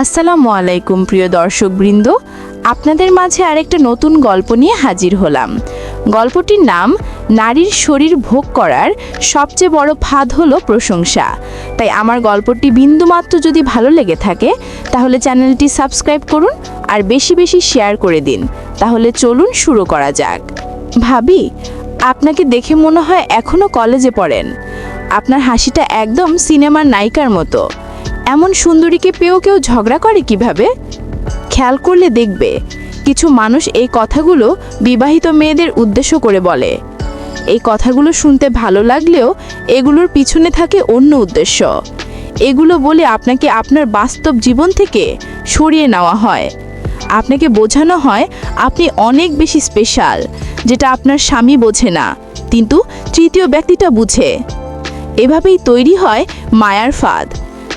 আসসালামু আলাইকুম, প্রিয় দর্শকবৃন্দ। আপনাদের মাঝে আরেকটা নতুন গল্প নিয়ে হাজির হলাম। গল্পটির নাম, নারীর শরীর ভোগ করার সবচেয়ে বড় ফাঁদ হলো প্রশংসা। তাই আমার গল্পটি বিন্দুমাত্র যদি ভালো লেগে থাকে, তাহলে চ্যানেলটি সাবস্ক্রাইব করুন আর বেশি বেশি শেয়ার করে দিন। তাহলে চলুন শুরু করা যাক। ভাবি, আপনাকে দেখে মনে হয় এখনও কলেজে পড়েন। আপনার হাসিটা একদম সিনেমার নায়িকার মতো। এমন সুন্দরীকে পেয়েও কেউ ঝগড়া করে কীভাবে? খেয়াল করলে দেখবে, কিছু মানুষ এই কথাগুলো বিবাহিত মেয়েদের উদ্দেশ্য করে বলে। এই কথাগুলো শুনতে ভালো লাগলেও এগুলোর পিছনে থাকে অন্য উদ্দেশ্য। এগুলো বলে আপনাকে আপনার বাস্তব জীবন থেকে সরিয়ে নেওয়া হয়। আপনাকে বোঝানো হয়, আপনি অনেক বেশি স্পেশাল যেটা আপনার স্বামী বোঝে না, কিন্তু তৃতীয় ব্যক্তিটা বুঝে। এভাবেই তৈরি হয় মায়ার ফাঁদ।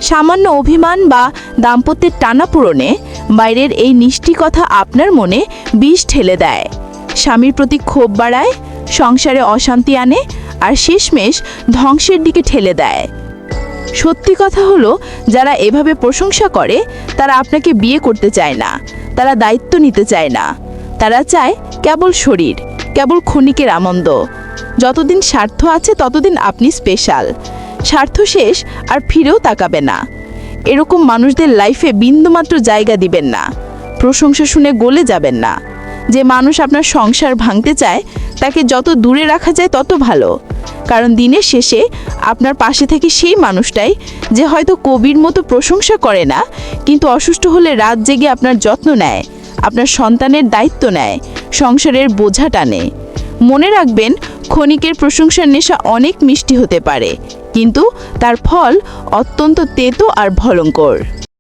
সামান্য অভিমান বা দাম্পত্যের টানাপূরণে বাইরের এই মিষ্টি কথা আপনার মনে বিষ ঠেলে দেয়। স্বামীর প্রতি ক্ষোভ বাড়ায়, সংসারে অশান্তি আনে আর শেষমেশ ধ্বংসের দিকে ঠেলে দেয়। সত্যি কথা হলো, যারা এভাবে প্রশংসা করে, তারা আপনাকে বিয়ে করতে চায় না, তারা দায়িত্ব নিতে চায় না। তারা চায় কেবল শরীর, কেবল ক্ষণিকের আনন্দ। যতদিন স্বার্থ আছে, ততদিন আপনি স্পেশাল স্বার্থ শেষ আর ফিরেও তাকাবে না। এরকম মানুষদের লাইফে বিন্দুমাত্র জায়গা দিবেন না। প্রশংসা শুনে গলে যাবেন না। যে মানুষ আপনার সংসার ভাঙতে চায়, তাকে যত দূরে রাখা যায় তত ভালো। কারণ দিনের শেষে আপনার পাশে থেকে সেই মানুষটাই যে হয়তো কবির মতো প্রশংসা করে না, কিন্তু অসুস্থ হলে রাত জেগে আপনার যত্ন নেয়, আপনার সন্তানের দায়িত্ব নেয়, সংসারের বোঝা টানে। মনে রাখবেন, ক্ষণিকের প্রশংসার নেশা অনেক মিষ্টি হতে পারে। কিন্তু তার ফল অত্যন্ত তেতো আর ভয়ঙ্কর।